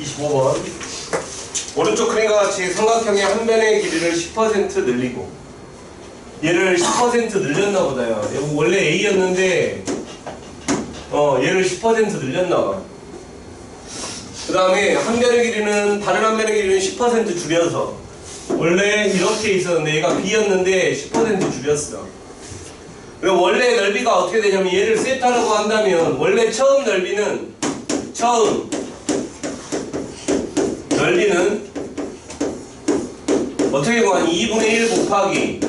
25번. 오른쪽 그림과 같이 삼각형의 한 변의 길이를 10% 늘리고 얘를 10% 늘렸나 보다요. 원래 A였는데 어 얘를 10% 늘렸나 봐. 그 다음에 한 변의 길이는 다른 한 변의 길이는 10% 줄여서 원래 이렇게 있었는데 얘가 B였는데 10% 줄였어. 원래 넓이가 어떻게 되냐면 얘를 세타라고 한다면 원래 처음 넓이는 처음 넓이는 어떻게 구하니? 2분의 1 곱하기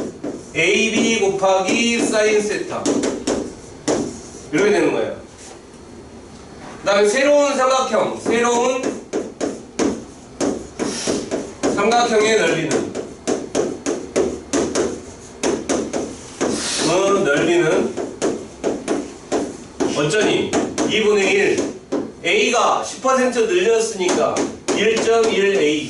AB 곱하기 사인 세타 이렇게 되는 거예요. 그 다음에 새로운 삼각형 새로운 삼각형의 넓이는 어, 넓이는 어쩌니? 2분의 1 A가 10% 늘렸으니까 1.1A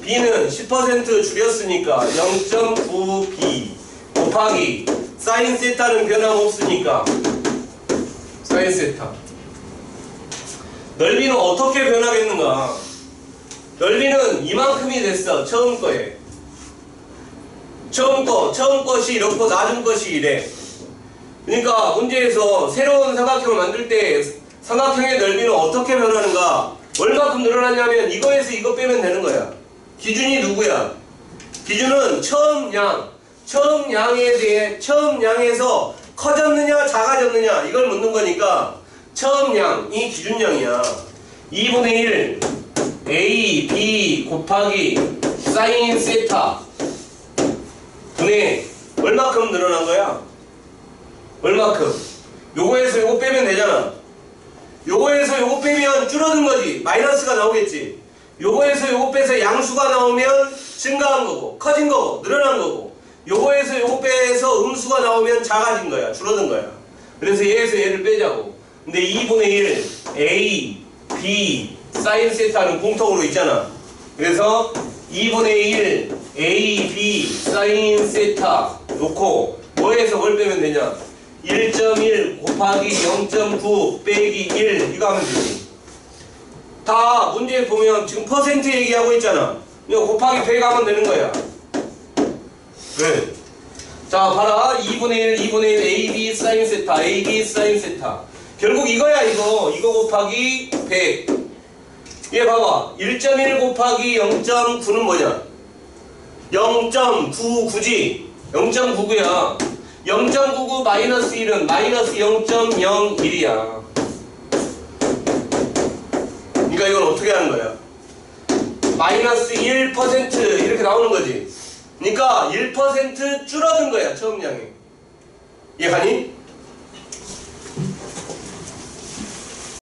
B는 10% 줄였으니까 0.9B 곱하기 사인 세타는 변함없으니까 사인 세타 넓이는 어떻게 변하겠는가 넓이는 이만큼이 됐어 처음 거에 처음 거, 처음 것이 이렇고 낮은 것이 이래. 그러니까 문제에서 새로운 삼각형을 만들 때 삼각형의 넓이는 어떻게 변하는가? 얼마큼 늘어나냐면 이거에서 이거 빼면 되는 거야. 기준이 누구야? 기준은 처음 양. 처음 양에 대해 처음 양에서 커졌느냐 작아졌느냐 이걸 묻는 거니까 처음 양이 기준량이야. 2분의 1 A, B 곱하기 사인 세타 분의 얼마큼 늘어난 거야? 얼마큼? 요거에서 요거 빼면 되잖아. 요거에서 요거 빼면 줄어든 거지. 마이너스가 나오겠지. 요거에서 요거 빼서 양수가 나오면 증가한 거고, 커진 거고, 늘어난 거고. 요거에서 요거 빼서 음수가 나오면 작아진 거야. 줄어든 거야. 그래서 얘에서 얘를 빼자고. 근데 2분의 1 A, B, 사인 세타는 공통으로 있잖아. 그래서 2분의 1 A, B, 사인 세타 놓고 뭐에서 뭘 빼면 되냐? 1.1 곱하기 0.9 빼기 1 이거 하면 되지. 다 문제 보면 지금 퍼센트 얘기하고 있잖아. 이거 곱하기 100 하면 되는 거야. 네. 자, 봐라. 2분의 1, 2분의 1, AB 사인 세타, AB 사인 세타. 결국 이거야, 이거. 이거 곱하기 100. 얘 봐봐. 1.1 곱하기 0.9는 뭐냐? 0.99지? 0.99야. 0.99 마이너스 1은 마이너스 0.01이야. 그러니까 이건 어떻게 하는 거야? 마이너스 1% 이렇게 나오는 거지. 그러니까 1% 줄어든 거야, 처음 양이. 이해가니?